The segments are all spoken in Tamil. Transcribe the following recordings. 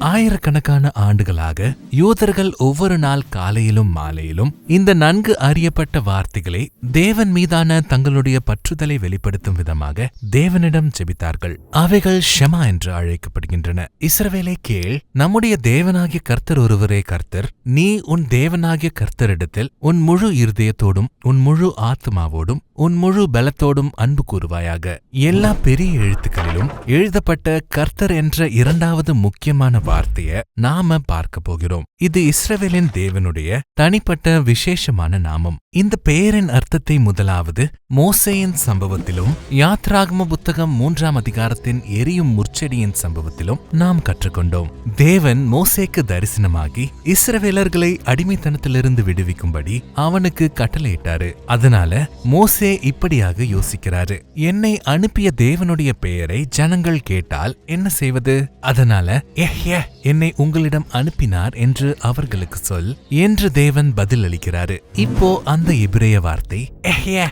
ஆயிரக்கணக்கான ஆண்டுகளாக யூதர்கள் ஒவ்வொரு நாள் காலையிலும் மாலையிலும் இந்த நன்கு அறியப்பட்ட வார்த்தைகளை தேவன் மீதான தங்களுடைய பற்றுதலை வெளிப்படுத்தும் விதமாக தேவனிடம் ஜெபித்தார்கள். அவைகள் ஷெமா என்று அழைக்கப்படுகின்றன. இஸ்ரவேலை கேள் நம்முடைய தேவனாகிய கர்த்தர் ஒருவரே கர்த்தர். நீ உன் தேவனாகிய கர்த்தரிடத்தில் உன் முழு இருதயத்தோடும் உன் முழு ஆத்மாவோடும் உன் முழு பலத்தோடும் அன்பு கூறுவாயாக. எல்லா பெரிய எழுத்துக்களிலும் எழுதப்பட்ட கர்த்தர் என்ற இரண்டாவது முக்கியமான வார்த்தைய நாம பார்க்க போகிறோம். இது இஸ்ரவேலின் தேவனுடைய தனிப்பட்ட விசேஷமான நாமம். இந்த பெயரின் அர்த்தத்தை முதலாவது மோசேயின் சம்பவத்திலும் யாத்ராகம புத்தகம் மூன்றாம் அதிகாரத்தின் எரியும் முற்செடியின் சம்பவத்திலும் நாம் கற்றுக்கொண்டோம். தேவன் மோசேக்கு தரிசனமாகி இஸ்ரவேலர்களை அடிமைத்தனத்திலிருந்து விடுவிக்கும்படி அவனுக்கு கட்டளையிட்டாரு. அதனால மோசே இப்படியாக யோசிக்கிறாரு. என்னை அனுப்பிய தேவனுடைய பெயரை ஜனங்கள் கேட்டால் என்ன செய்வது? அதனால எஹ்ய என்னை உங்களிடம் அனுப்பினார் என்று அவர்களுக்கு சொல் என்று தேவன் பதில் அளிக்கிறாரு இப்போ அந்த இபிரேய வார்த்தை எஹ்ய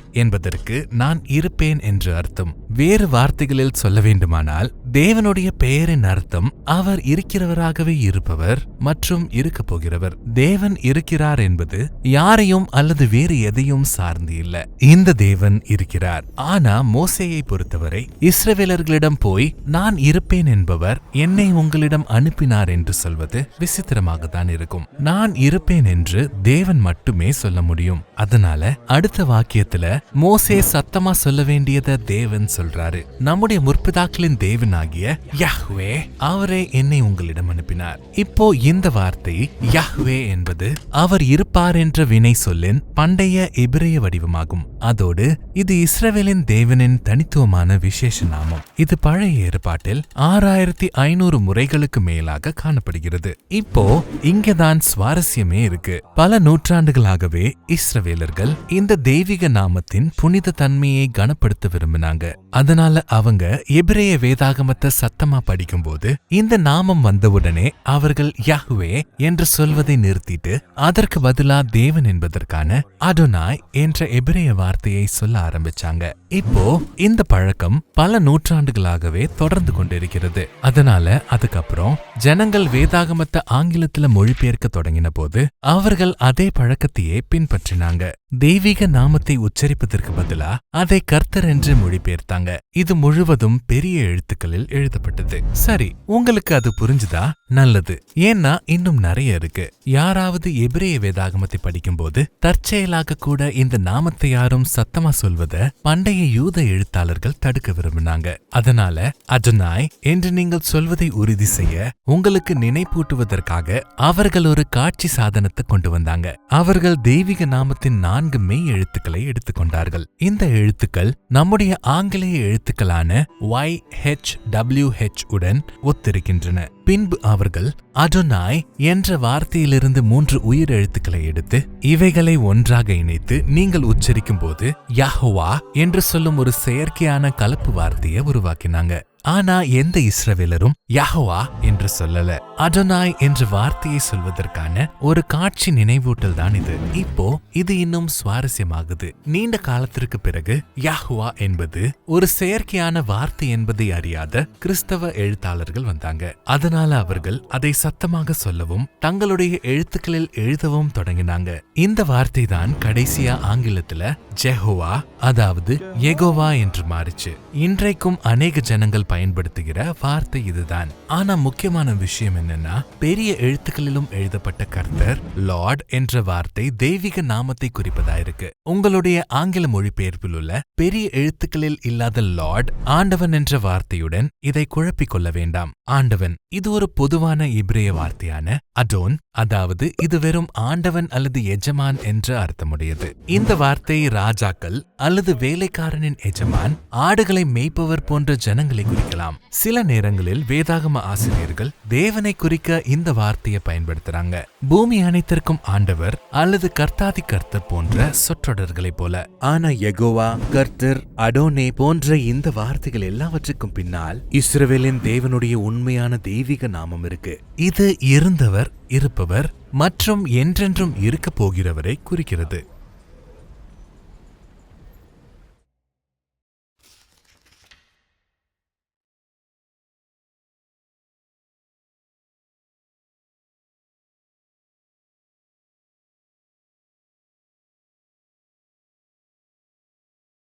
என்பதற்கு நான் இருப்பேன் என்று அர்த்தம். வேறு வார்த்தைகளில் சொல்ல வேண்டுமானால் தேவனுடைய பெயரின் அர்த்தம் அவர் இருக்கிறவராகவே இருப்பவர் மற்றும் இருக்க போகிறவர். தேவன் இருக்கிறார் என்பது யாரையும் அல்லது வேறு எதையும் சார்ந்து இல்ல. இந்த தேவன் இருக்கிறார். ஆனா மோசையை பொறுத்தவரை இஸ்ரவேலர்களிடம் போய் நான் இருப்பேன் என்பவர் என்னை உங்களிடம் அனுப்பினார் என்று சொல்வது விசித்திரமாக தான் இருக்கும். நான் இருப்பேன் என்று தேவன் மட்டுமே சொல்ல முடியும். அதனால அடுத்த வாக்கியத்துல மோசே சத்தமா சொல்ல வேண்டியத தேவன் சொல்றாரு. நம்முடைய முற்பிதாக்களின் தேவனாகிய யஹ்வே அவரே என்னை உங்களிடம் அனுப்பினார். இப்போ இந்த வார்த்தை யஹ்வே என்பது அவர் இருப்பார் என்ற வினை சொல்லின் பண்டைய எபிரேய வடிவமாகும். அதோடு இது இஸ்ரவேலின் தேவனின் தனித்துவமான விசேஷ நாமம். இது பழைய ஏற்பாட்டில் ஆறாயிரத்தி ஐநூறு முறைகளுக்கு மேலாக காணப்படுகிறது. இப்போ இங்கதான் சுவாரஸ்யமே இருக்கு. பல நூற்றாண்டுகளாகவே இஸ்ரவேலர்கள் இந்த தெய்வீக நாமத்தின் புனித தன்மையை கனப்படுத்த விரும்பினாங்க. அதனால அவங்க எபிரேய வேதாகமத்தை சத்தமா படிக்கும்போது இந்த நாமம் வந்தவுடனே அவர்கள் யஹ்வே என்று சொல்வதை நிறுத்திட்டு அதற்கு பதிலா தேவன் என்பதற்கான அடோனாய் என்ற எபிரேய வார்த்தையை சொல்ல ஆரம்பிச்சாங்க. இப்போ இந்த பழக்கம் பல நூற்றாண்டுகளாகவே தொடர்ந்து கொண்டிருக்கிறது. அதனால அதுக்கப்புறம் ஜனங்கள் வேதாகமத்தை ஆங்கிலத்துல மொழிபெயர்க்க தொடங்கின போது அவர்கள் அதே பழக்கத்தையே பின்பற்றினாங்க. தெய்வீக நாமத்தை உச்சரிப்பதற்கு பதிலா அதை கர்த்தர் என்று மொழிபெயர்த்தாங்க. இது முழுவதும் பெரிய எழுத்துக்களில் எழுதப்பட்டது. சரி உங்களுக்கு அது புரிஞ்சுதா? நல்லது. ஏன்னா இன்னும் நிறைய இருக்கு. யாராவது எபிரேய வேதாகமத்தை படிக்கும்போது தற்செயலாக கூட இந்த நாமத்தை யாரும் சத்தமா சொல்வத பண்டைய யூத எழுத்தாளர்கள் தடுக்க விரும்பினாங்க. அதனால அஜனாய் என்று நீங்கள் சொல்வதை உறுதி செய்ய உங்களுக்கு நினைப்பூட்டுவதற்காக அவர்கள் ஒரு காட்சி சாதனத்தை கொண்டு வந்தாங்க. அவர்கள் தெய்வீக நாமத்தின் நான்கு மெய் எழுத்துக்களை எடுத்துக்கொண்டார்கள். இந்த எழுத்துக்கள் நம்முடைய ஆங்கிலேய எழுத்துக்களான ஒய் ஹெச் டபிள்யூ ஹெச் உடன் ஒத்திருக்கின்றன. பின்பு அவர்கள் அடோனாய் என்ற வார்த்தையிலிருந்து மூன்று உயிர் எழுத்துக்களை எடுத்து இவைகளை ஒன்றாக இணைத்து நீங்கள் உச்சரிக்கும் போது யாஹோவா என்று சொல்லும் ஒரு செயற்கையான கலப்பு வார்த்தையை உருவாக்கினாங்க. ஆனா எந்த இஸ்ரவேலரும் யஹோவா என்று சொல்லல. அடனாய் என்ற வார்த்தையை சொல்வதற்கான ஒரு காட்சி நினைவூட்டல் தான் இது. இப்போ இது இன்னும் சுவாரஸ்யமாகுது. நீண்ட காலத்திற்கு பிறகு யஹுவா என்பது ஒரு செயற்கையான வார்த்தை என்பதை அறியாத கிறிஸ்தவ எழுத்தாளர்கள் வந்தாங்க. அதனால அவர்கள் அதை சத்தமாக சொல்லவும் தங்களுடைய எழுத்துக்களில் எழுதவும் தொடங்கினாங்க. இந்த வார்த்தை தான் கடைசியா ஆங்கிலத்துல ஜெஹோவா அதாவது எகோவா என்று மாறிச்சு. இன்றைக்கும் அநேக ஜனங்கள் பயன்படுத்துகிற வார்த்தை இதுதான். ஆனா முக்கியமான விஷயம் என்னன்னா பெரிய எழுத்துக்களிலும் எழுதப்பட்ட கர்த்தர் லார்ட் என்ற வார்த்தை தெய்வீக நாமத்தை குறிப்பதா இருக்கு. உங்களுடைய ஆங்கில மொழிபெயர்ப்பில் உள்ள பெரிய எழுத்துக்களில் இல்லாத லார்ட் ஆண்டவன் என்ற வார்த்தையுடன் இதை குழப்பிக் கொள்ள வேண்டாம். ஆண்டவன் இது ஒரு பொதுவான இப்ரேய வார்த்தையான அடோன் அதாவது இது வெறும் ஆண்டவன் அல்லது எஜமான் என்ற அர்த்தமுடையது. இந்த வார்த்தை ராஜாக்கள் அல்லது வேலைக்காரனின் எஜமான் ஆடுகளை மேய்ப்பவர் போன்ற ஜனங்களை ஆரம்பிக்கலாம் சில நேரங்களில் வேதாகம ஆசிரியர்கள் தேவனை குறிக்க இந்த வார்த்தையை பயன்படுத்துறாங்க. பூமி அனைத்திற்கும் ஆண்டவர் அல்லது கர்த்தாதி கர்த்தர் போன்ற சொற்றொடர்களைப் போல. ஆனா எகோவா கர்த்தர் அடோனே போன்ற இந்த வார்த்தைகள் எல்லாவற்றுக்கும் பின்னால் இஸ்ரவேலின் தேவனுடைய உண்மையான தெய்வீக நாமம் இருக்கு. இது இருந்தவர் இருப்பவர் மற்றும் என்றென்றும் இருக்க போகிறவரை குறிக்கிறது.